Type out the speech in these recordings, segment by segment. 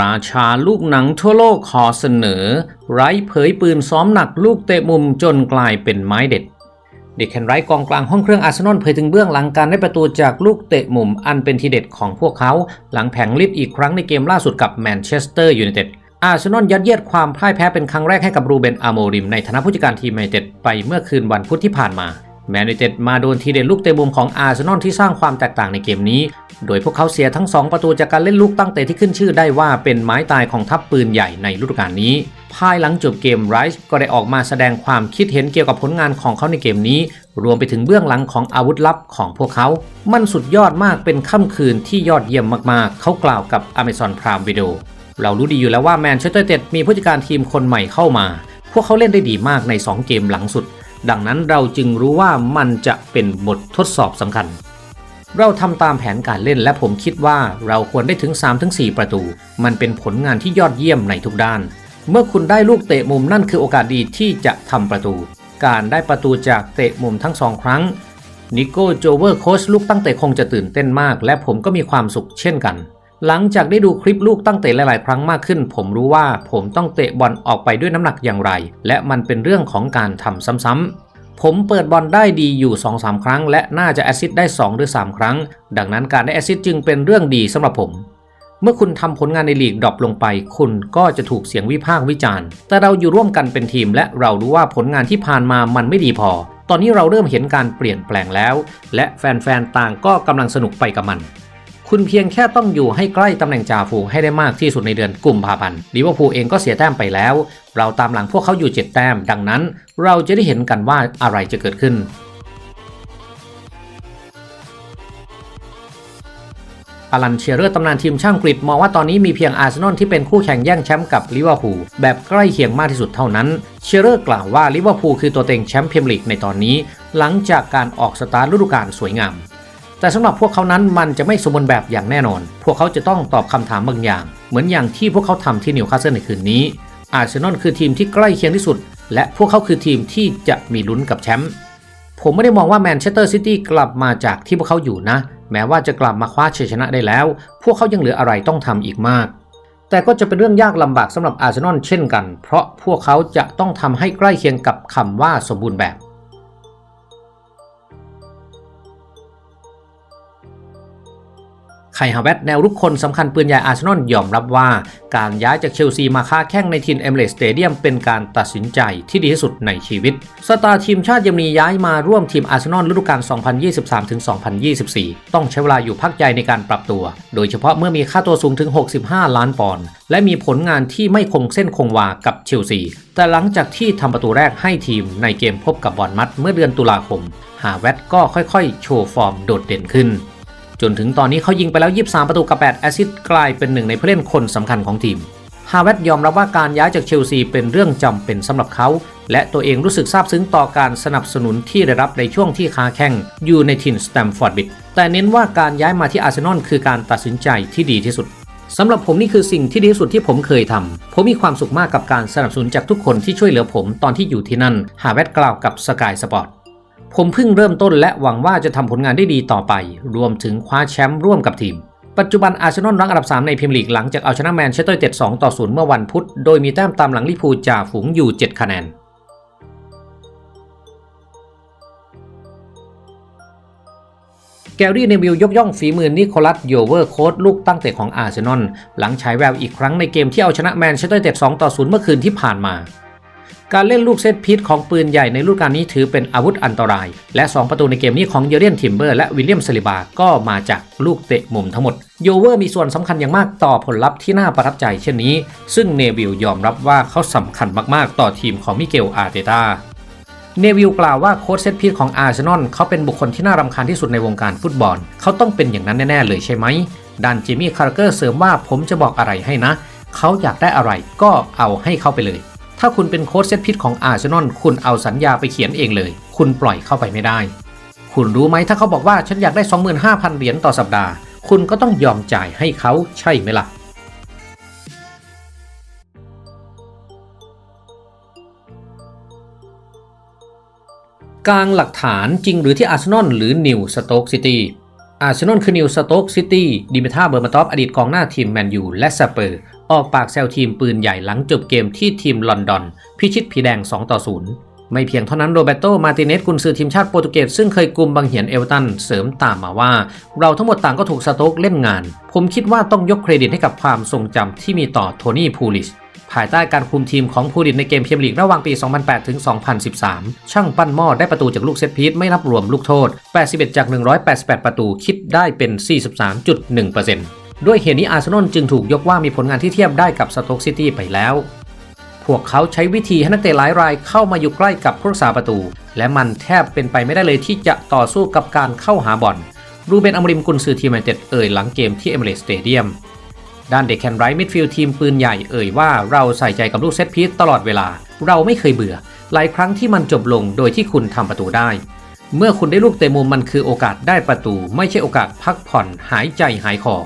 ราชาลูกหนังทั่วโลกขอเสนอ ไร้เผยปืนซ้อมหนักลูกเตะมุมจนกลายเป็นไม้เด็ดเด็กแคนไรกองกลางห้องเครื่องอาร์เซนอลเผยถึงเบื้องหลังการได้ประตูจากลูกเตะมุมอันเป็นทีเด็ดของพวกเขา หลังแผงลิดอีกครั้งในเกมล่าสุดกับแมนเชสเตอร์ยูไนเต็ดอาร์เซนอลยัดเยียดความพ่ายแพ้เป็นครั้งแรกให้กับรูเบนอาโมริมในฐานะผู้จัดการทีมแมนยูไนเต็ดไปเมื่อคืนวันพุธที่ผ่านมา แมนยูเต็ดมาโดนทีเด็ดลูกเตะมุมของอาร์เซนอลที่สร้างความแตกต่างในเกมนี้ โดยพวกเขาเสียทั้ง 2 ประตูจากการเล่นลูกตั้งเตะที่ขึ้นชื่อได้ว่าเป็นไม้ตายของทัพปืนใหญ่ในฤดูกาลนี้ ภายหลังจบเกมไรส์ก็ได้ออกมาแสดงความคิดเห็นเกี่ยวกับผลงานของเขาในเกมนี้ รวมไปถึงเบื้องหลังของอาวุธลับของพวกเขา มันสุดยอดมากเป็นค่ำคืนที่ยอดเยี่ยมมากๆ เขากล่าวกับ Amazon Prime Video เรารู้ดีอยู่แล้วว่าแมนเชสเตอร์เต็ดมีผู้จัดการทีมคนใหม่เข้ามา พวกเขาเล่นได้ดีมากใน 2 เกมหลังสุด ดังนั้นเราจึงรู้ว่ามันจะเป็นบททดสอบสำคัญ เราทำตามแผนการเล่นและผมคิดว่าเราควรได้ถึง 3-4 ประตู มันเป็นผลงานที่ยอดเยี่ยมในทุกด้าน เมื่อคุณได้ลูกเตะมุมนั่นคือโอกาสดีที่จะทำประตู การได้ประตูจากเตะมุมทั้งสองครั้งนิโก้โจเวอร์โค้ชลูกตั้งเตะคงจะตื่นเต้นมาก และผมก็มีความสุขเช่นกัน หลังจากได้ดูคลิปลูกตั้งเตะหลาย ๆ ครั้งมากขึ้น ผมรู้ว่าผมต้องเตะบอลออกไปด้วยน้ำหนักอย่างไร และมันเป็นเรื่องของการทำซ้ำๆผมเปิดบอลได้ดีอยู่ 2-3 ครั้ง และน่าจะแอซิสได้ 2 หรือ 3 ครั้ง ดังนั้นการได้แอซิสจึงเป็นเรื่องดีสำหรับผม เมื่อคุณทำผลงานในลีกดรอปลงไป คุณก็จะถูกเสียงวิพากษ์วิจารณ์ แต่เราอยู่ร่วมกันเป็นทีม และเรารู้ว่าผลงานที่ผ่านมามันไม่ดีพอ ตอนนี้เราเริ่มเห็นการเปลี่ยนแปลงแล้ว และแฟนๆต่างก็กำลังสนุกไปกับมัน คุณเพียงแค่ต้องอยู่ให้ใกล้ตำแหน่งจ่าฝูงให้ได้มากที่สุดในเดือนกุมภาพันธ์ลิเวอร์พูลเองก็เสียแต้มไปแล้ว เราตามหลังพวกเขาอยู่ 7 แต้ม ดังนั้น เราจะได้เห็นกันว่าอะไรจะเกิดขึ้นอลันเชียร์เรอร์ตำนานทีมช่างกรีกมองว่าตอนนี้มีเพียงอาร์เซนอลที่เป็นคู่แข่งแย่งแชมป์กับลิเวอร์พูลแบบใกล้เคียงมากที่สุดเท่านั้น เชียร์เรอร์กล่าวว่าลิเวอร์พูลคือตัวเต็งแชมป์พรีเมียร์ลีกในตอนนี้ หลังจากการออกสตาร์ทฤดูกาลสวยงาม แต่สำหรับพวกเขานั้นมันจะไม่สมบูรณ์แบบอย่างแน่นอน พวกเขาจะต้องตอบคำถามบางอย่าง เหมือนอย่างที่พวกเขาทำที่นิวคาสเซิลในคืนนี้ อาร์เซนอลคือทีมที่ใกล้เคียงที่สุด และพวกเขาคือทีมที่จะมีลุ้นกับแชมป์ ผมไม่ได้มองว่าแมนเชสเตอร์ซิตี้กลับมาจากที่พวกเขาอยู่นะ แม้ว่าจะกลับมาคว้าชัยชนะได้แล้ว พวกเขายังเหลืออะไรต้องทำอีกมาก แต่ก็จะเป็นเรื่องยากลำบากสำหรับอาร์เซนอลเช่นกัน เพราะพวกเขาจะต้องทำให้ใกล้เคียงกับคำว่าสมบูรณ์แบบ ไคฮาเวตแนวรุกคนสำคัญปืนใหญ่อาร์เซนอลยอมรับว่า การย้ายจากเชลซีมาค้าแข่งในทีมเอมเรสเตเดียมเป็นการตัดสินใจที่ดีที่สุดในชีวิต สตาร์ทีมชาติเยังมีย้ายมาร่วมทีมอาร์เซนอลฤดูกาล 2023-2024 ต้องใช้เวลาอยู่พักใหญ่ในการปรับตัว โดยเฉพาะเมื่อมีค่าตัวสูงถึง 65 ล้านปอนด์และมีผลงานที่ไม่คงเส้นคงวากับเชลซีแต่หลังจากที่ทำประตูแรกให้ทีมในเกมพบกับบอลมัดเมื่อเดือนตุลาคมฮาเวตก็ค่อยๆ โชว์ฟอร์มโดดเด่นขึ้น จนถึงตอนนี้เขายิงไปแล้ว 23 ประตูกับ 8 แอซิสต์กลายเป็นหนึ่งในผู้เล่นคนสำคัญของทีม ฮาเวตยอมรับว่าการย้ายจากเชลซีเป็นเรื่องจำเป็นสำหรับเขา และตัวเองรู้สึกซาบซึ้งต่อการสนับสนุนที่ได้รับในช่วงที่ค้าแข่งอยู่ในทินสแตมฟอร์ดบิดแต่เน้นว่าการย้ายมาที่อาร์เซนอลคือการตัดสินใจที่ดีที่สุดสำหรับผมนี่คือสิ่งที่ดีที่สุดที่ผมเคยทำ ผมมีความสุขมากกับการสนับสนุนจากทุกคนที่ช่วยเหลือผมตอนที่อยู่ที่นั่นฮาเวตกล่าวกับสกายสปอร์ต ผมเพิ่งเริ่มต้นและหวังว่าจะทำผลงานได้ดีต่อไป รวมถึงคว้าแชมป์ร่วมกับทีม ปัจจุบันอาร์เซนอลรั้งอันดับ 3 ในพรีเมียร์ลีกหลังจากเอาชนะแมนเชสเตอร์เต็ด2ต่อ0เมื่อวันพุธ โดยมีแต้มตามหลังลิพูจ่าฝูงอยู่ 7 คะแนนแกรี่เนวิลยกย่องฝีมือนิโคลัสโยเวอร์โค้ดลูกตั้งเตะของอาร์เซนอลหลังฉายแววอีกครั้งในเกมที่เอาชนะแมนเชสเตอร์เต็ด2ต่อ0เมื่อคืนที่ผ่านมา การเล่นลูกเซตพิษของปืนใหญ่ในฤดูกาลนี้ถือเป็นอาวุธอันตราย และ 2 ประตูในเกมนี้ของเยเรียนทิมเบอร์และวิลเลียมสลิบา ก็มาจากลูกเตะมุมทั้งหมด โยเวอร์มีส่วนสำคัญอย่างมากต่อผลลัพธ์ที่น่าประทับใจเช่นนี้ ซึ่งเนวิลยอมรับว่าเขาสำคัญมากๆ ต่อทีมของมิเกลอาร์เตตาเนวิลกล่าวว่าโค้ชเซตพีซของอาร์เซนอลเขาเป็นบุคคลที่น่ารำคาญที่สุดในวงการฟุตบอล เขาต้องเป็นอย่างนั้นแน่ ๆ เลยใช่ไหมด้านจิมมี่คาร์เกอร์เสริมว่าผมจะบอกอะไรให้นะ เขาอยากได้อะไรก็เอาให้เขาไปเลย ถ้าคุณเป็นโค้ชเซตพิษของอาร์เซนอลคุณเอาสัญญาไปเขียนเองเลย คุณปล่อยเข้าไปไม่ได้ คุณรู้ไหมถ้าเขาบอกว่าฉันอยากได้ 25,000 เหรียญต่อสัปดาห์ คุณก็ต้องยอมจ่ายให้เขาใช่ไหมล่ะกลางหลักฐานจริงหรือที่อาร์เซนอลหรือนิวสโต๊กซิตี้อาร์เซนอลคือนิวสโต๊กซิตี้ดิมิท่าเบอร์มาตอฟอดีตกองหน้าทีมแมนยูและสเปอร์ ออกปากแซวทีมปืนใหญ่หลังจบเกมที่ทีมลอนดอน พิชิตผีแดง 2 ต่อ 0 ไม่เพียงเท่านั้นโรเบโตมาติเนสกุนซือทีมชาติโปรตุเกสซึ่งเคยกลุ่มบังเหียนเอเวอตันเสริมตามมาว่า เราทั้งหมดต่างก็ถูกสโต๊กเล่นงาน ผมคิดว่าต้องยกเครดิตให้กับความทรงจำที่มีต่อโทนี่พูลิชภายใต้การคุมทีมของพูลิชในเกมเมียร์ลีกระหว่างปี 2008 ถึง 2013 ช่างปั้นหม้อได้ประตูจากลูกเซตพีซไม่นับรวมลูกโทษ 81 จาก 188 ประตูคิดได้เป็น 43.1% ด้วยเหตุนี้อาร์เซนอลจึงถูกยกว่ามีผลงานที่เทียบได้กับสโต๊กซิตี้ไปแล้ว พวกเขาใช้วิธีให้นักเตะหลายรายเข้ามาอยู่ใกล้กับผู้รักษาประตู และมันแทบเป็นไปไม่ได้เลยที่จะต่อสู้กับการเข้าหาบอลรูเบนอมริมกุนซือทีมแมนเชสเต็ดเอ่ยหลังเกมที่เอเมเรสสเตเดียมด้านเด็กแคนไรท์มิดฟิลด์ทีมปืนใหญ่เอ่ยว่าเราใส่ใจกับลูกเซตพีซตลอดเวลา เราไม่เคยเบื่อ หลายครั้งที่มันจบลงโดยที่คุณทำประตูได้ เมื่อคุณได้ลูกเตะมุมมันคือโอกาสได้ประตู ไม่ใช่โอกาสพักผ่อนหายใจหายคอ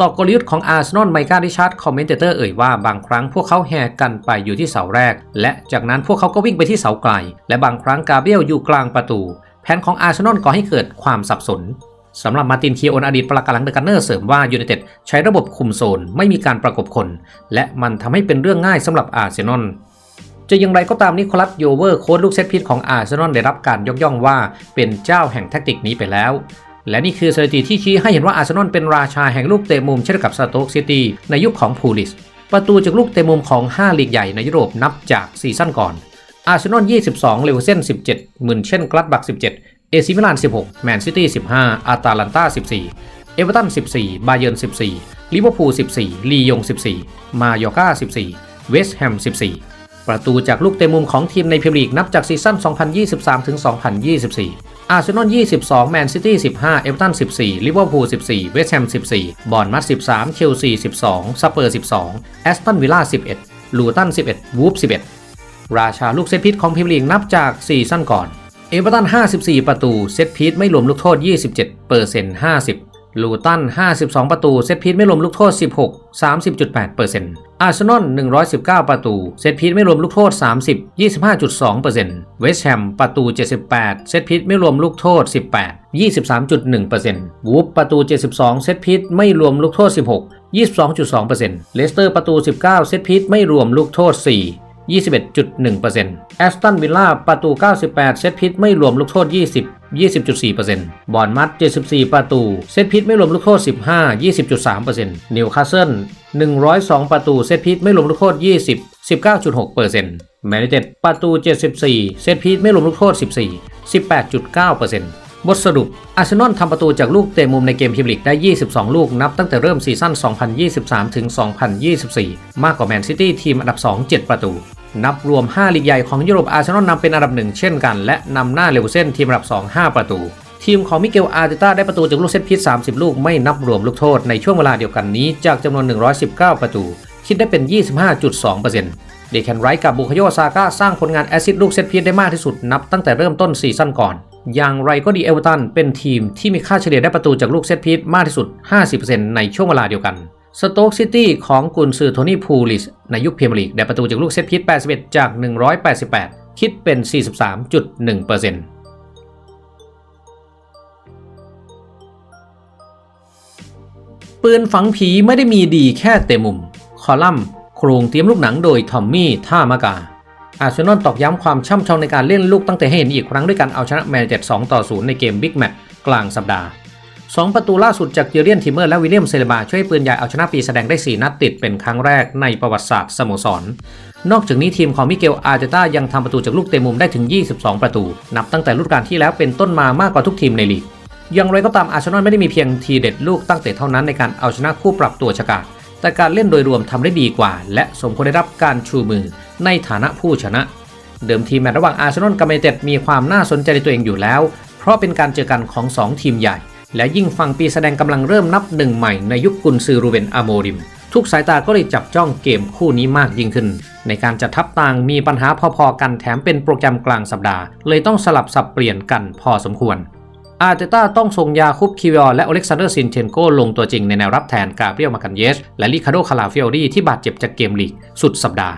ต่อกลยุทธ์ของอาร์เซนอลไมก้าดิชาร์ดคอมเมนเตอร์เอ่ยว่าบางครั้งพวกเขาแห่กันไปอยู่ที่เสาแรก และจากนั้นพวกเขาก็วิ่งไปที่เสาไกล และบางครั้งกาเบรียลอยู่กลางประตู แผนของอาร์เซนอลก่อให้เกิดความสับสนสำหรับมาตินเคียโอนอดีตปลักกำลังเดอะกันเนอร์เสริมว่ายูไนเต็ดใช้ระบบคุมโซนไม่มีการประกบคน และมันทำให้เป็นเรื่องง่ายสำหรับอาร์เซนอลจะอย่างไรก็ตามนิโคลัสโยเวอร์โค้ชลูกเซตพิษของอาร์เซนอลได้รับการยกย่องว่าเป็นเจ้าแห่งแทคติกนี้ไปแล้ว และนี่คือสถิติที่ชี้ให้เห็นว่าอาร์เซนอลเป็นราชาแห่งลูกเตะมุมเช่นกับสโต๊กซิตี้ในยุคของพูลิส ประตูจากลูกเตะมุมของ 5 ลีกใหญ่ในยุโรปนับจากซีซั่นก่อน อาร์เซนอล 22 เลเวอร์เซน17หมื่นเช่นกลัดบัก 17 เอซิมิลาน 16 แมนซิตี้ 15 อาตาลันตา 14 เอเวอร์ตัน 14 บาเยิร์น 14 ลิเวอร์พูล 14 ลียง 14 มาโยกา14 เวสต์แฮม 14 ประตูจากลูกเตะมุมของทีมในพรีเมียร์ลีกนับจากซีซั่น2023ถึง2024 อาร์เซนอล 22 แมนซิตี้ 15 เอเวอร์ตัน 14 ลิเวอร์พูล 14 เวสต์แฮม 14 บอร์นมัด13 เชลซี 12 สเปอร์ 12 แอสตันวิลล่า 11 ลูตัน 11 วูฟ 11 ราชาลูกเซตพิษของพรีเมียร์ลีกนับจากซีซั่นก่อน เอเวอร์ตัน 54 ประตู เซตพีทไม่รวมลูกโทษ 27เปอร์เซ็นต์50 ลูตัน 52 ประตู เซตพีทไม่รวมลูกโทษ 16 30.8เปอร์เซ็นต์ อาร์เซนอล 119 ประตู เซตพีทไม่รวมลูกโทษ 30 25.2%เวสต์แฮม ประตู 78 เซตพีทไม่รวมลูกโทษ 18 23.1%วูฟประตู 72 เซตพีทไม่รวมลูกโทษ 16 22.2%เลสเตอร์ประตู 19 เซตพีทไม่รวมลูกโทษ 4 21.1%แอสตันวิลล่าประตู 98 เซตพิษไม่รวมลูกโทษ 20 20.4%บอนมัด 74 ประตู เซตพิษไม่รวมลูกโทษ 15 20.3%นิวคาสเซิล 102 ประตู เซตพิษไม่รวมลูกโทษ 20 19.6%แมนยูเต็ดประตู 74 เซตพิษไม่รวมลูกโทษ 14 18.9%บทสรุป อาร์เซนอลทำประตูจากลูกเตะมุมในเกมพรีเมียร์ลีกได้ 22 ลูกนับตั้งแต่เริ่มซีซั่น 2023 ถึง 2024 มากกว่าแมนซิตี้ทีมอันดับ 2 7 ประตู นับรวม 5 ลีกใหญ่ของยุโรปอาร์เซนอลนำเป็นอันดับหนึ่งเช่นกัน และนำหน้าเลเวอเซนทีมอันดับ 2 5 ประตู ทีมของมิเกลอาร์เตต้าได้ประตูจากลูกเซตพิษ30 ลูกไม่นับรวมลูกโทษในช่วงเวลาเดียวกันนี้จากจำนวน 119 ประตู คิดได้เป็น 25.2%เดแคนไรกับบุคโยซาก้าสร้างผลงานแอซิดลูกเซตพีซได้มากที่สุดนับตั้งแต่เริ่มต้นซีซั่นก่อน อย่างไรก็ดีเอเวอร์ตันเป็นทีมที่มีค่าเฉลี่ยได้ประตูจากลูกเซตพีซมากที่สุด 50%ในช่วงเวลาเดียวกัน สโต๊กซิตี้ของกุนซือโทนี่พูลิสในยุคพรีเมียร์ลีกได้ประตูจากลูกเซตพีซ81 จาก 188 คิดเป็น 43.1%ปืนฝังผีไม่ได้มีดีแค่เตะมุม คอลัมน์โครงเตรียมลูกหนังโดยทอมมี่ท่ามากา อาร์เซนอลตอกย้ำความช่ำชองในการเล่นลูกตั้งแต่ให้เห็นอีกครั้งด้วยการเอาชนะแมนเจ็ด2ต่อ0ในเกมบิ๊กแมตช์กลางสัปดาห์ 2 ประตูล่าสุดจากเจเรียนทิมเมอร์และวิลเลียมเซเลบาช่วยปืนใหญ่เอาชนะปีแสดงได้ 4 นัดติดเป็นครั้งแรกในประวัติศาสตร์สโมสร นอกจากนี้ทีมของมิเกลอาร์เตต้ายังทำประตูจากลูกเตะมุมได้ถึง 22 ประตู นับตั้งแต่ฤดูกาลที่แล้วเป็นต้นมามากกว่าทุกทีมในลีกอย่างไรก็ตามอาร์เซนอลไม่ได้มีเพียงทีเด็ดลูกตั้งแต่เท่านั้นในการเอาชนะคู่ปรับตัวชะกาดแต่การเล่นโดยรวมทำได้ดีกว่า และสมควรได้รับการชูมือในฐานะผู้ชนะ เดิมทีแมตช์ระหว่างอาร์เซนอลกับแมเต็ดมีความน่าสนใจในตัวเองอยู่แล้ว เพราะเป็นการเจอกันของ 2 ทีมใหญ่ และยิ่งฝั่งปีแสดงกำลังเริ่มนับหนึ่งใหม่ในยุคกุนซือรูเบนอาโมริม ทุกสายตาก็เลยจับจ้องเกมคู่นี้มากยิ่งขึ้น ในการจัดทัพต่างมีปัญหาพอๆกันแถมเป็นโปรแกรมกลางสัปดาห์ เลยต้องสลับสับเปลี่ยนกันพอสมควรอาร์เตต้าต้องส่งยาคุปคิวอและอเล็กซานเดอร์ซินเชนโกลงตัวจริงในแนวรับแทนกาเบรียลมากันเยส และลิคาโดคาลาฟิโอรีที่บาดเจ็บจากเกมลีกสุดสัปดาห์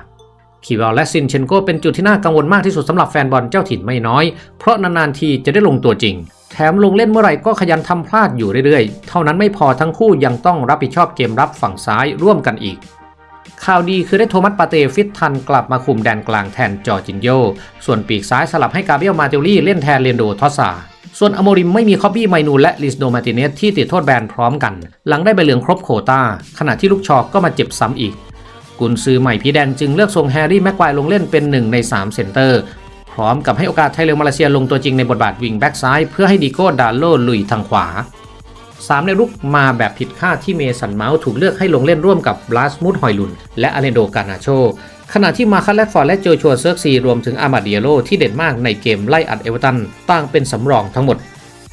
คิวอลและซินเชนโกเป็นจุดที่น่ากังวลมากที่สุดสำหรับแฟนบอลเจ้าถิ่นไม่น้อย เพราะนานๆทีจะได้ลงตัวจริง แถมลงเล่นเมื่อไหร่ก็ขยันทำพลาดอยู่เรื่อยๆ เท่านั้นไม่พอทั้งคู่ยังต้องรับผิดชอบเกมรับฝั่งซ้ายร่วมกันอีกข่าวดีคือได้โทมัสปาเตฟิตทันกลับมาคุมแดนกลางแทนจอร์จินโย ส่วนปีกซ้ายสลับให้กาเบรียลมาเตลลี่เล่นแทนเรนโดทอสซาส่วนอโมริมไม่มีคอบบี้ไมนูและลิสโดมาติเนสที่ติดโทษแบนพร้อมกัน หลังได้ใบเหลืองครบโคตาขณะที่ลูกชอกก็มาเจ็บซ้ำอีก กุนซือใหม่พีแดงจึงเลือกส่งแฮร์รี่แม็กควายลงเล่นเป็นหนึ่งใน 3 เซนเตอร์ พร้อมกับให้โอกาสไทเลอร์มาเลเซียลงตัวจริงในบทบาทวิงแบ็กซ้ายเพื่อให้ดิโก้ดาโลลุยทางขวา 3 ในรุกมาแบบผิดคาดที่เมสันเมาส์ถูกเลือกให้ลงเล่นร่วมกับบลาสมูดฮอยลุน และอเลนโดกานาโช ขณะที่มาคัสแลดฟอร์ดและโจชัวเซิร์กซีรวมถึงอามาเดียโลที่เด่นมากในเกมไล่อัดเอเวอร์ตันต่างเป็นสำรองทั้งหมด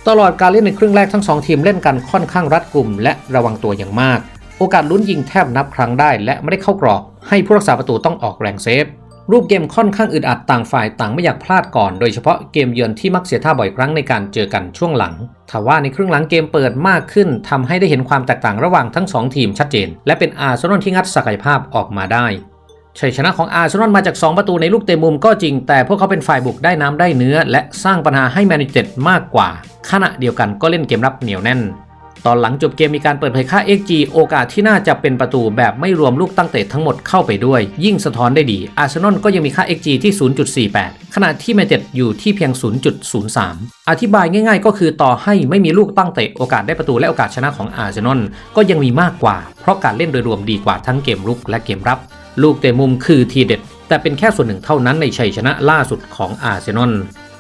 ตลอดการเล่นในครึ่งแรกทั้งสองทีมเล่นกันค่อนข้างรัดกุมและระวังตัวอย่างมาก โอกาสลุ้นยิงแทบนับครั้งได้ และไม่ได้เข้ากรอบ ให้ผู้รักษาประตูต้องออกแรงเซฟ รูปเกมค่อนข้างอึดอัดต่างฝ่ายต่างไม่อยากพลาดก่อน โดยเฉพาะเกมเยือนที่มักเสียท่าบ่อยครั้งในการเจอกันช่วงหลังทว่าในครึ่งหลังเกมเปิดมากขึ้นทำให้ได้เห็นความแตกต่างระหว่างทั้งสองทีมชัดเจน และเป็นอาร์เซนอลที่งัดศักยภาพออกมาได้ชัยชนะของอาร์เซนอลมาจาก 2 ประตูในลูกเตะมุมก็จริง แต่พวกเขาเป็นฝ่ายบุกได้น้ำได้เนื้อ และสร้างปัญหาให้แมนยูเต็ดมากกว่า ขณะเดียวกันก็เล่นเกมรับเหนียวแน่น ตอนหลังจบเกมมีการเปิดเผยค่า XG โอกาสที่น่าจะเป็นประตูแบบไม่รวมลูกตั้งเตะทั้งหมดเข้าไปด้วย ยิ่งสะท้อนได้ดี อาร์เซนอลก็ยังมีค่า XG ที่ 0.48 ขณะที่แมนเต็ดอยู่ที่เพียง 0.03 อธิบายง่าย ๆ ก็คือต่อให้ไม่มีลูกตั้งเตะโอกาสได้ประตูและโอกาสชนะของอาร์เซนอลก็ยังมีมากกว่า เพราะการเล่นโดยรวมดีกว่าทั้งเกมรุกและเกมรับ ลูกเตะมุมคือทีเด็ดแต่เป็นแค่ส่วนหนึ่งเท่านั้นในชัยชนะล่าสุดของอาร์เซนอล